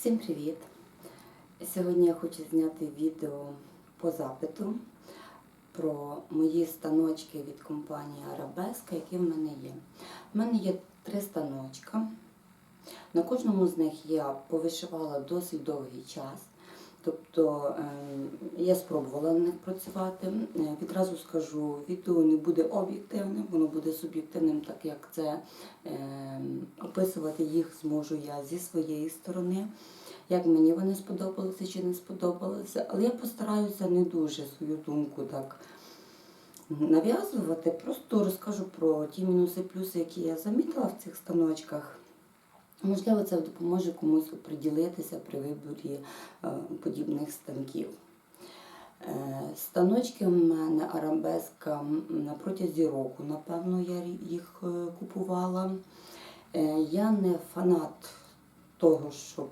Всім привіт! Сьогодні я хочу зняти відео по запиту про мої станочки від компанії Арабеска, які в мене є. У мене є три станочка. На кожному з них я повишивала досить довгий час. Тобто ем, я спробувала на них працювати. Е, Відразу скажу, відео не буде об'єктивним, воно буде суб'єктивним, так як це ем, описувати їх зможу я зі своєї сторони. Як мені вони сподобалися чи не сподобалися, але я постараюся не дуже свою думку так нав'язувати. Просто розкажу про ті мінуси, плюси, які я замітила в цих станочках. Можливо, це допоможе комусь оприділитися при виборі е, подібних станків. Е, Станочки в мене арабеска м, на протязі року, напевно, я їх е, купувала. Я не фанат того, щоб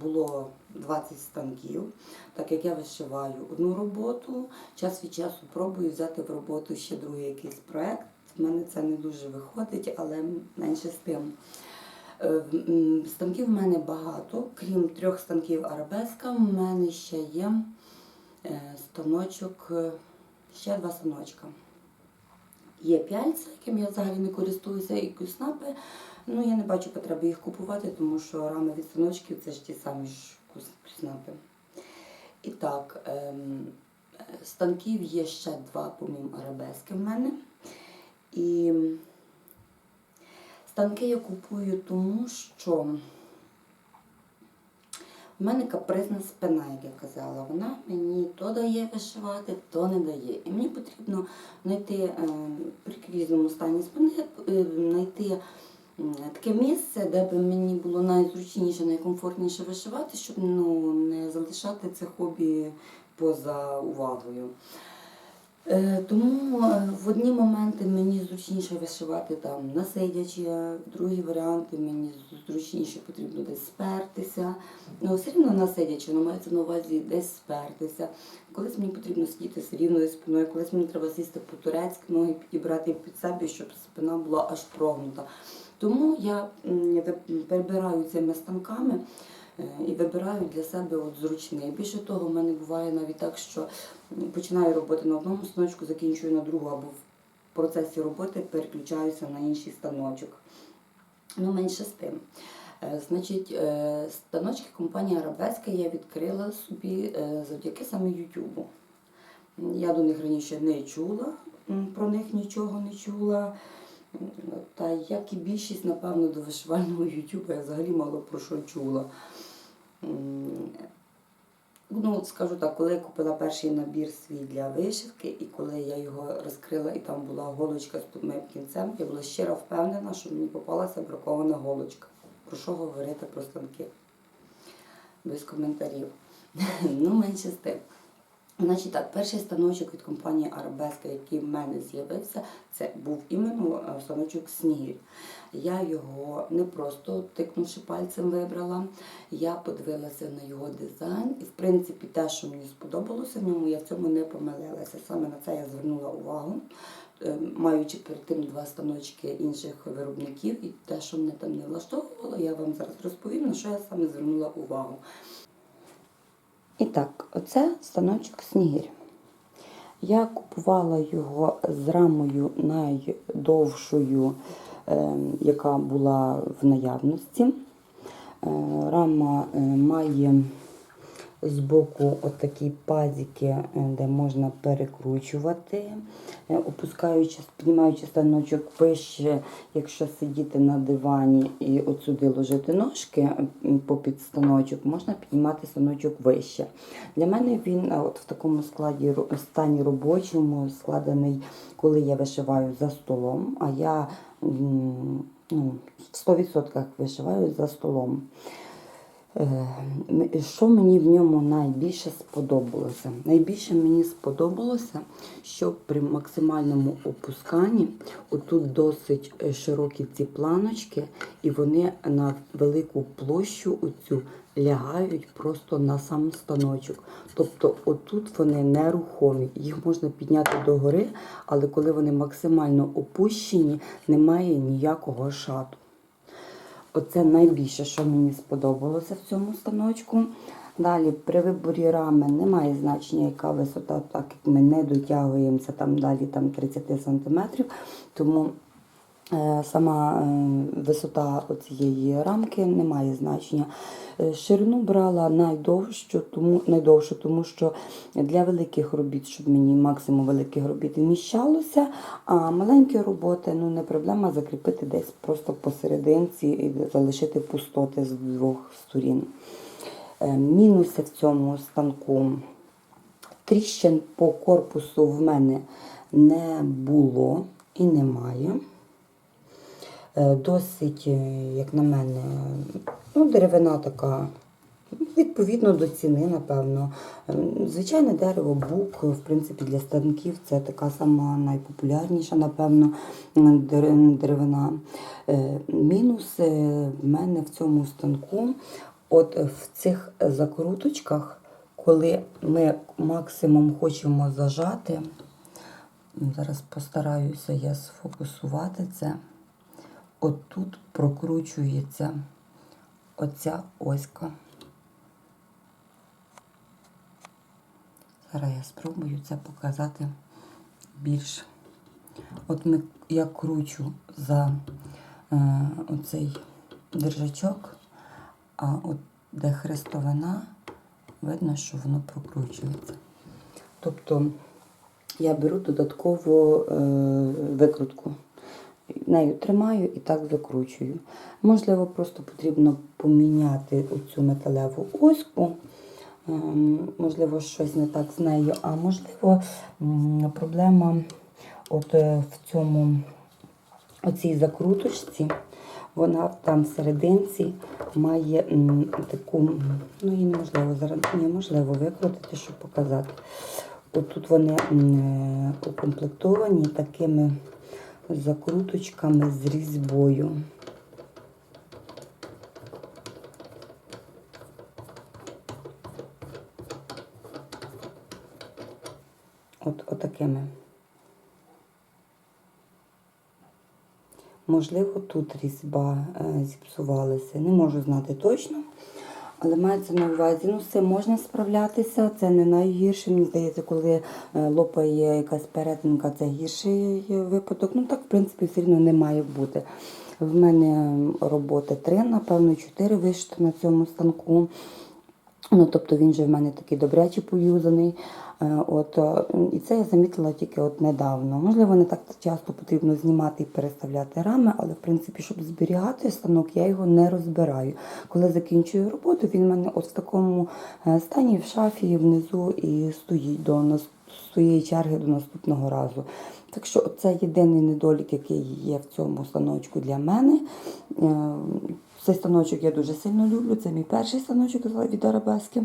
було 20 станків, так як я вишиваю одну роботу, час від часу пробую взяти в роботу ще другий якийсь проект. В мене це не дуже виходить, але менше з тим. Е, Станків в мене багато, крім трьох станків арабеска, в мене ще є е, станочок, е, ще два станочка. Є пяльця, яким я взагалі не користуюся, і куснапи. Ну, я не бачу потреби їх купувати, тому що рами від станочків це ж ті самі ж куснапи. І так, ем, станків є ще два, помім арабески в мене. І станки я купую тому, що в мене капризна спина, як я казала. Вона мені то дає вишивати, то не дає. І мені потрібно знайти е, при крізному стані спини, е, знайти таке місце, де б мені було найзручніше, найкомфортніше вишивати, щоб ну, не залишати це хобі поза увагою. Е, Тому е, в одні моменти мені зручніше вишивати там на сидячи, в другі варіанти мені зручніше потрібно десь спертися. Ну, все рівно на сидячи, воно мається на увазі десь спертися. Колись мені потрібно сидіти з рівною спиною, колись мені треба сісти по-турецьки, ноги підібрати під себе, щоб спина була аж прогнута. Тому я перебираю цими станками і вибираю для себе от зручний. Більше того, в мене буває навіть так, що починаю роботи на одному станочку, закінчую на другу, або в процесі роботи переключаюся на інший станочок. Ну, менше з тим. Е, Значить, е, станочки компанії Арабеска я відкрила собі е, завдяки саме Ютубу. Я до них раніше не чула, про них нічого не чула. Та як і більшість, напевно, до вишивального Ютуба я взагалі мало про що чула. Ну, скажу так, коли я купила перший набір свій для вишивки, і коли я його розкрила, і там була голочка з моїм кінцем, я була щиро впевнена, що мені попалася бракована голочка. Про що говорити про станки? Без коментарів. ну, менше з тим. Значить так, перший станочок від компанії Арабеска, який в мене з'явився, це був іменно е, станочок Снігір. Я його не просто тикнувши пальцем вибрала, я подивилася на його дизайн, і в принципі те, що мені сподобалося в ньому, я в цьому не помилилася. Саме на це я звернула увагу, Е, маючи перед тим два станочки інших виробників, і те, що мене там не влаштовувало, я вам зараз розповім, на що я саме звернула увагу. І так, оце станочок Снігір. Я купувала його з рамою найдовшою, е, яка була в наявності. Е, Рама е, має збоку отакі пазики, е, де можна перекручувати, е, опускаючи, піднімаючи станочок вище, якщо сидіти на дивані і от сюди ложити ножки попід станочок, можна піднімати станочок вище. Для мене він от в такому складі стані робочому складений, коли я вишиваю за столом, а я ну, в 100% вишиваю за столом. Е, Що мені в ньому найбільше сподобалося? Найбільше мені сподобалося, що при максимальному опусканні отут досить е, широкі ці планочки, і вони на велику площу оцю лягають просто на сам станочок. Тобто отут вони нерухомі, їх можна підняти догори, але коли вони максимально опущені, немає ніякого шату. Оце найбільше, що мені сподобалося в цьому станочку. Далі при виборі рами немає значення, яка висота, так як ми не дотягуємося там далі там 30 см. Тому сама е, висота цієї рамки не має значення. Е, Ширину брала найдовшу, тому, найдовшу, тому що для великих робіт, щоб мені максимум великих робіт вміщалося, а маленькі роботи ну не проблема закріпити десь просто посерединці і залишити пустоти з двох сторін. Е, Мінуси в цьому станку. Тріщин по корпусу в мене не було і немає. Е, Досить, е, як на мене, ну, деревина така, відповідно до ціни, напевно. Е, Звичайне дерево, бук, в принципі, для станків це така сама найпопулярніша, напевно, деревина. Е, Мінус в мене в цьому станку, от в цих закруточках, коли ми максимум хочемо зажати, зараз постараюся я сфокусувати це. От тут прокручується оця оська. Зараз я спробую це показати більш. От я кручу за е, оцей держачок, а от де хрестовина, видно, що воно прокручується. Тобто я беру додаткову е, викрутку. Нею тримаю і так закручую. Можливо, просто потрібно поміняти оцю металеву оську. Ем, Можливо, щось не так з нею, а можливо, проблема от е, в цьому оцій закруточці. Вона там всерединці має таку, ну її неможливо зараз неможливо викрутити, щоб показати. От тут вони е, укомплектовані такими закруточками з різьбою. От отакими. Можливо, тут різьба е, зіпсувалася. Не можу знати точно. Але мається на увазі, ну все можна справлятися, це не найгірше. Мені здається, коли е, лопає якась перетинка, це гірший випадок. Ну так, в принципі, все одно не має бути. В мене роботи три, напевно, чотири вишити на цьому станку. Ну, тобто він же в мене такий добряче поюзаний. Е, От, е, і це я замітила тільки от недавно. Можливо, не так часто потрібно знімати і переставляти рами, але в принципі, щоб зберігати станок, я його не розбираю. Коли закінчую роботу, він в мене от в такому е, стані в шафі внизу і стоїть до своєї черги до наступного разу. Так що це єдиний недолік, який є в цьому станочку для мене. Цей станочок я дуже сильно люблю. Це мій перший станочок від Арабески.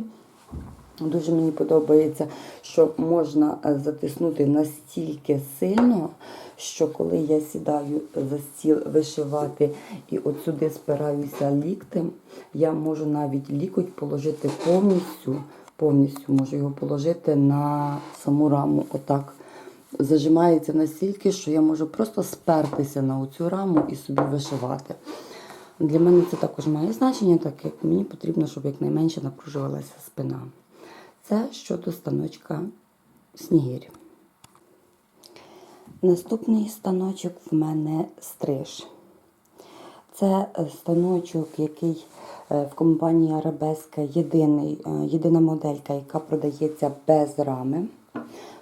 Дуже мені подобається, що можна е, затиснути настільки сильно, що коли я сідаю за стіл вишивати і от сюди спираюся ліктем, я можу навіть лікоть положити повністю, повністю можу його положити на саму раму. Отак зажимається настільки, що я можу просто спертися на оцю раму і собі вишивати. Для мене це також має значення, так як мені потрібно, щоб якнайменше напружувалася спина. Це щодо станочка снігирь. Наступний станочок в мене стриж. Це станочок, який е, в компанії Арабеска єдиний, е, єдина моделька, яка продається без рами.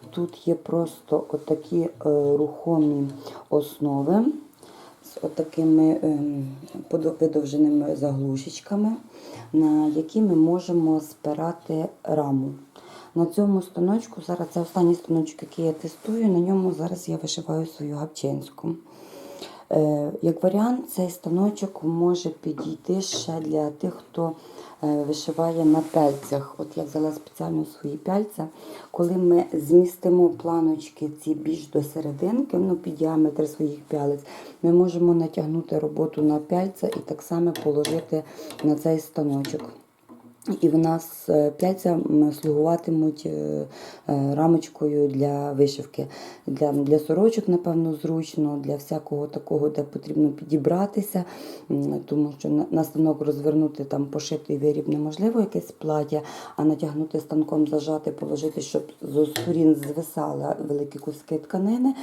Тут є просто отакі е, рухомі основи з отакими ем, видовженими заглушечками, на які ми можемо спирати раму. На цьому станочку, зараз це останній станочок, який я тестую, на ньому зараз я вишиваю свою гапчинську. Е, Як варіант, цей станочок може підійти ще для тих, хто е, вишиває на пельцях. От я взяла спеціально свої пяльця. Коли ми змістимо планочки ці більш до серединки, ну, під діаметр своїх пялець, ми можемо натягнути роботу на пяльця і так само положити на цей станочок. І в нас е, п'яця м, слугуватимуть е, е, рамочкою для вишивки. Для, для сорочок, напевно, зручно, для всякого такого, де потрібно підібратися, тому що на, станок розвернути там пошитий виріб неможливо, якесь плаття, а натягнути станком, зажати, положити, щоб з сторін звисали великі куски тканини.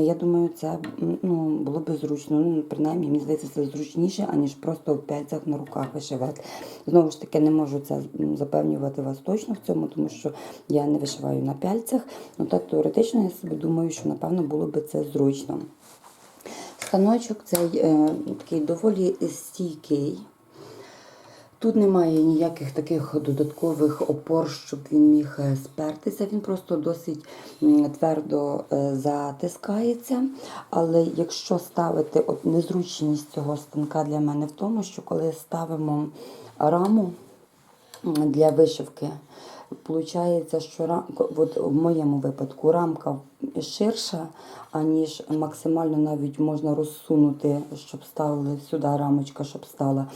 Я думаю, це ну, було б зручно. Ну, принаймні, мені здається, це зручніше, аніж просто в п'ятцях на руках вишивати. Знову ж таки, не можу це запевнювати вас точно в цьому, тому що я не вишиваю на пяльцях. Ну так теоретично я собі думаю, що напевно було би це зручно. Станочок цей е, такий доволі стійкий. Тут немає ніяких таких додаткових опор, щоб він міг е, спертися. Він просто досить твердо е, затискається. Але якщо ставити от незручність цього станка для мене в тому, що коли ставимо раму для вишивки, Получається, що от в моєму випадку рамка ширша, аніж максимально навіть можна розсунути, щоб ставили сюди рамочка, щоб стала.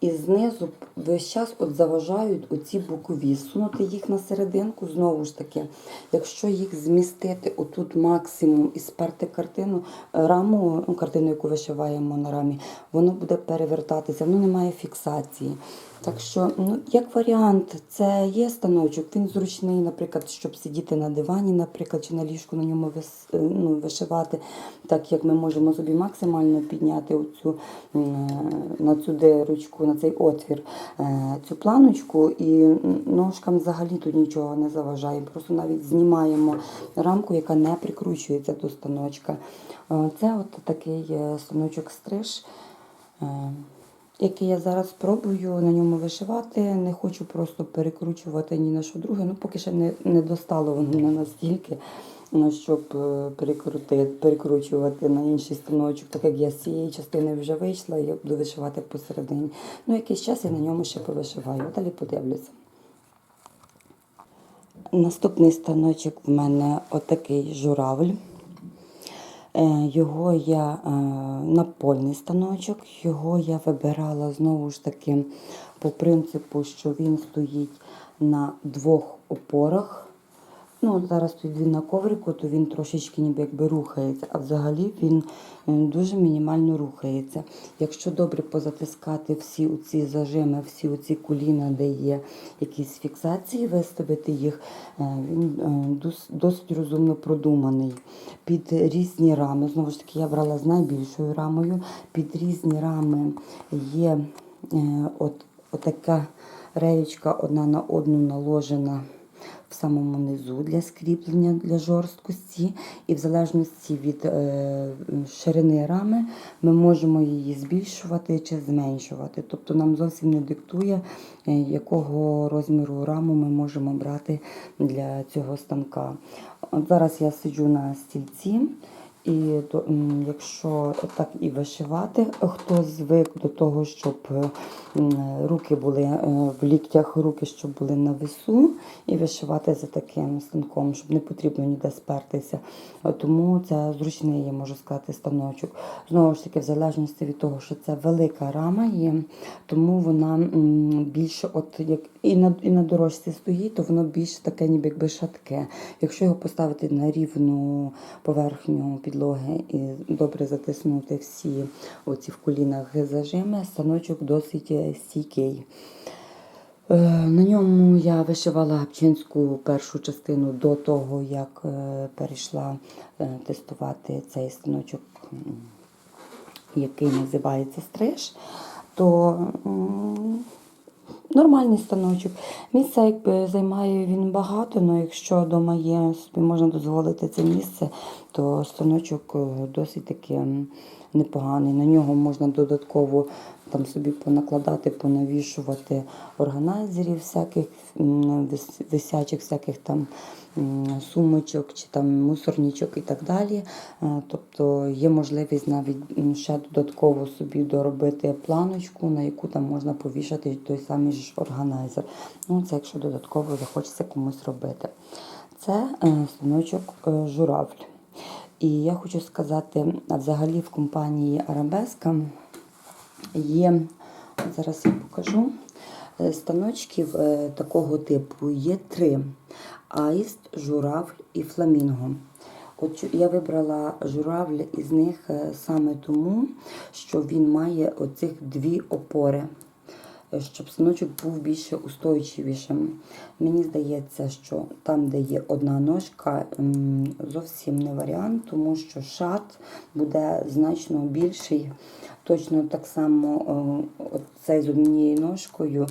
І знизу весь час от заважають оці бокові. Сунути їх на серединку, знову ж таки, якщо їх змістити отут максимум і сперти картину, раму, ну, картину, яку вишиваємо на рамі, воно буде перевертатися, воно не має фіксації. Так що, ну, як варіант, це є станочок, він зручний, наприклад, щоб сидіти на дивані, наприклад, чи на ліжку на ньому вис, е, ну, вишивати, так як ми можемо собі максимально підняти оцю, на цю дирочку, на цей отвір, е, цю планочку, і ножкам взагалі тут нічого не заважає. Просто навіть знімаємо рамку, яка не прикручується до станочка. Е, Це от такий е, станочок стриж. Який я зараз спробую на ньому вишивати. Не хочу просто перекручувати ні на що друге. Ну, поки ще не, не достало воно настільки, ну, щоб е, перекрути, перекручувати на інший станочок, так як я з цієї частини вже вийшла, я буду вишивати посередині. Ну, якийсь час я на ньому ще повишиваю. Далі подивлюся. Наступний станочок в мене отакий журавль. Е, Його я е, напольний станочок, його я вибирала знову ж таки по принципу, що він стоїть на двох опорах. Ну, от зараз стоїть він на коврику, то він трошечки ніби якби рухається, а взагалі він е, дуже мінімально рухається. Якщо добре позатискати всі ці зажими, всі ці коліна, де є якісь фіксації, виставити їх, е, він е, досить розумно продуманий. Під різні рами, знову ж таки, я брала з найбільшою рамою, під різні рами є от, отака реєчка одна на одну наложена в самому низу для скріплення для жорсткості, і в залежності від е, ширини рами ми можемо її збільшувати чи зменшувати. Тобто нам зовсім не диктує, е, якого розміру раму ми можемо брати для цього станка. От зараз я сиджу на стільці. І якщо так і вишивати, хто звик до того, щоб е, руки були е, в ліктях, руки щоб були на весу, і вишивати за таким станком, щоб не потрібно ніде спертися. Е, Тому це зручний, я можу сказати, станочок. Знову ж таки, в залежності від того, що це велика рама є, тому вона більше, от як і на, і на дорожці стоїть, то воно більш таке, ніби якби шатке. Якщо його поставити на рівну поверхню підлоги і добре затиснути всі оці в колінах зажими, станочок досить е, стійкий. Е, На ньому я вишивала гапчинську першу частину до того, як е, перейшла тестувати цей станочок, який називається стриж. То Нормальний станочок. Місця якби займає він багато, але якщо вдома є, собі можна дозволити це місце, то станочок е, досить таки непоганий. На нього можна додатково там собі понакладати, понавішувати органайзерів, всяких висячих всяких там сумочок чи там мусорничок і так далі. Е, Тобто є можливість навіть ще додатково собі доробити планочку, на яку там можна повішати той самий ж органайзер. Ну, це якщо додатково захочеться комусь робити. Це е, станочок е, журавль. І я хочу сказати, взагалі в компанії Арабеска є, зараз я покажу. Е, Станочків е, такого типу є три: аїст, журавль і фламінго. От я вибрала журавль із них е, саме тому, що він має оцих дві опори, щоб станочок був більше устойчивішим. Мені здається, що там, де є одна ножка, зовсім не варіант, тому що шат буде значно більший. Точно так само е, цей з однією ножкою.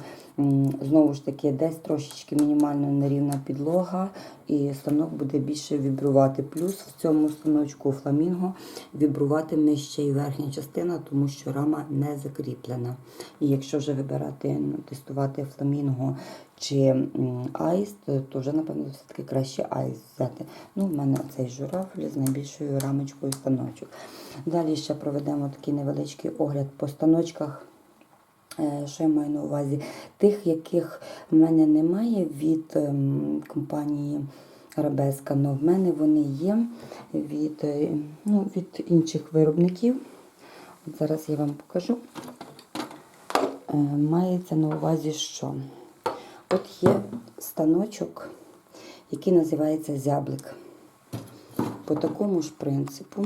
Знову ж таки, десь трошечки мінімально нерівна підлога, і станок буде більше вібрувати. Плюс в цьому станочку фламінго вібруватиме ще й верхня частина, тому що рама не закріплена. І якщо вже вибирати, ну, тестувати фламінго чи м, аїст, то вже, напевно, все-таки краще аїст взяти. Ну, в мене цей журавль з найбільшою рамочкою станочок. Далі ще проведемо такий невеличкий огляд по станочках. Е, Що я маю на увазі? Тих, яких в мене немає від ем, компанії Арабеска, але в мене вони є від, е, ну, від інших виробників. От зараз я вам покажу. Е, Мається на увазі, що от є станочок, який називається зяблик. По такому ж принципу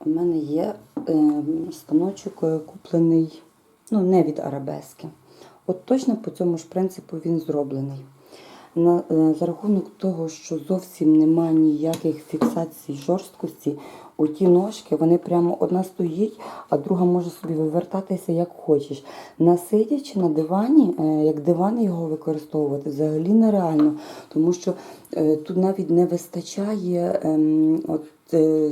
у мене є е, станочок куплений, ну, не від арабески. От точно по цьому ж принципу він зроблений. На, е, за рахунок того, що зовсім немає ніяких фіксацій жорсткості, оті ножки, вони прямо одна стоїть, а друга може собі вивертатися як хочеш. Насидячи на дивані, е, як диван його використовувати, взагалі нереально, тому що е, тут навіть не вистачає ем, от,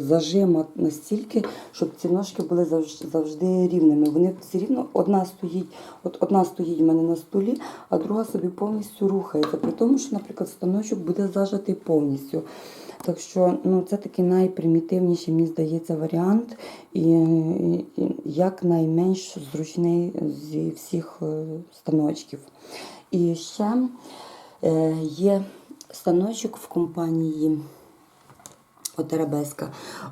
зажима настільки, щоб ці ножки були завжди, рівними. Вони все рівно одна стоїть, от одна стоїть в мене на столі, а друга собі повністю рухається. При тому, що, наприклад, станочок буде зажатий повністю. Так що ну, це такий найпримітивніший, мені здається, варіант, і, і, і якнайменш зручний зі всіх е, станочків. І ще е, є станочок в компанії от Арабеска.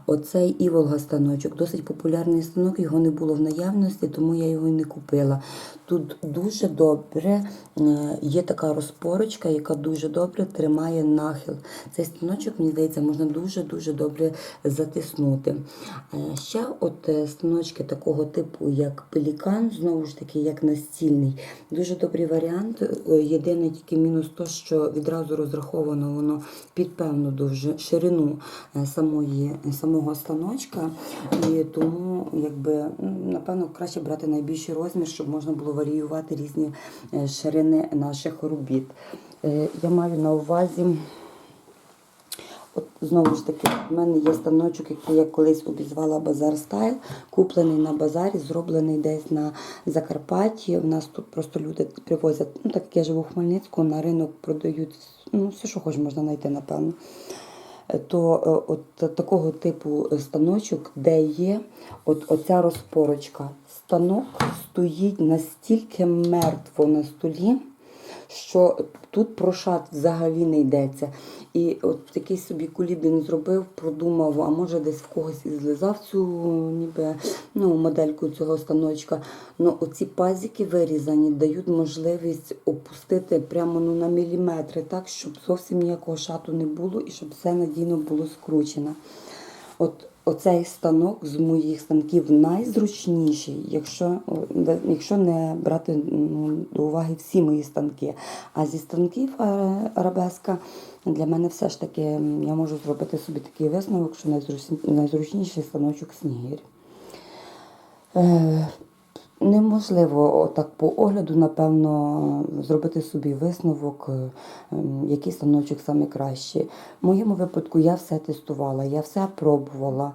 Оцей Іволга станочок. Досить популярний станок, його не було в наявності, тому я його і не купила. Тут дуже добре е, є така розпорочка, яка дуже добре тримає нахил. Цей станочок, мені здається, можна дуже-дуже добре затиснути. Е, Ще от е, станочки такого типу, як пелікан, знову ж таки, як настільний. Дуже добрий варіант. Єдине тільки мінус то, що відразу розраховано воно під певну довжи, ширину самої, самого станочка. І тому, якби, напевно, краще брати найбільший розмір, щоб можна було варіювати різні е, ширини наших робіт. Е, Я маю на увазі. От знову ж таки, в мене є станочок, який я колись обізвала Базар Стайл, куплений на базарі, зроблений десь на Закарпатті. У нас тут просто люди привозять, ну так як я живу в Хмельницьку, на ринок продають ну, все, що хоч можна знайти, напевно. То е, от такого типу станочок, де є от оця розпорочка. Станок стоїть настільки мертво на столі, що тут про шат взагалі не йдеться. І от такий собі кулібін зробив, продумав, а може десь в когось і злизав цю ніби ну, модельку цього станочка. Ну оці пазики вирізані дають можливість опустити прямо ну, на міліметри, так, щоб зовсім ніякого шату не було і щоб все надійно було скручено. От оцей станок з моїх станків найзручніший, якщо, якщо не брати ну, до уваги всі мої станки. А зі станків е, арабеска для мене все ж таки я можу зробити собі такий висновок, що найзручні- найзручніший станочок снігир. Неможливо отак по огляду, напевно, зробити собі висновок, е, який станочок саме кращий. В моєму випадку я все тестувала, я все пробувала.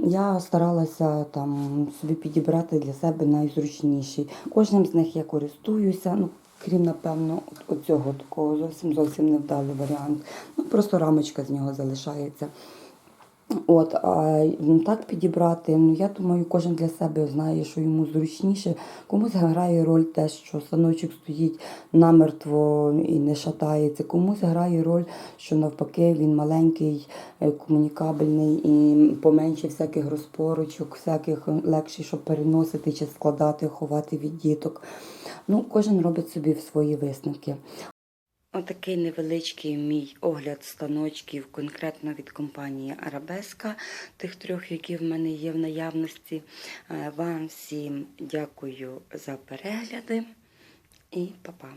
Я старалася там собі підібрати для себе найзручніший. Кожним з них я користуюся. Ну, Крім, напевно, оцього такого зовсім зовсім невдалий варіант. Ну, просто рамочка з нього залишається. От, а ну, так підібрати, ну я думаю, кожен для себе знає, що йому зручніше. Комусь грає роль те, що станочок стоїть намертво і не шатається, комусь грає роль, що навпаки він маленький, е, комунікабельний і поменше всяких розпорочок, всяких е, легший, щоб переносити чи складати, ховати від діток. Ну, кожен робить собі свої висновки. Отакий невеличкий мій огляд станочків, конкретно від компанії Арабеска, тих трьох, які в мене є в наявності. Е, Вам всім дякую за перегляди і па-па.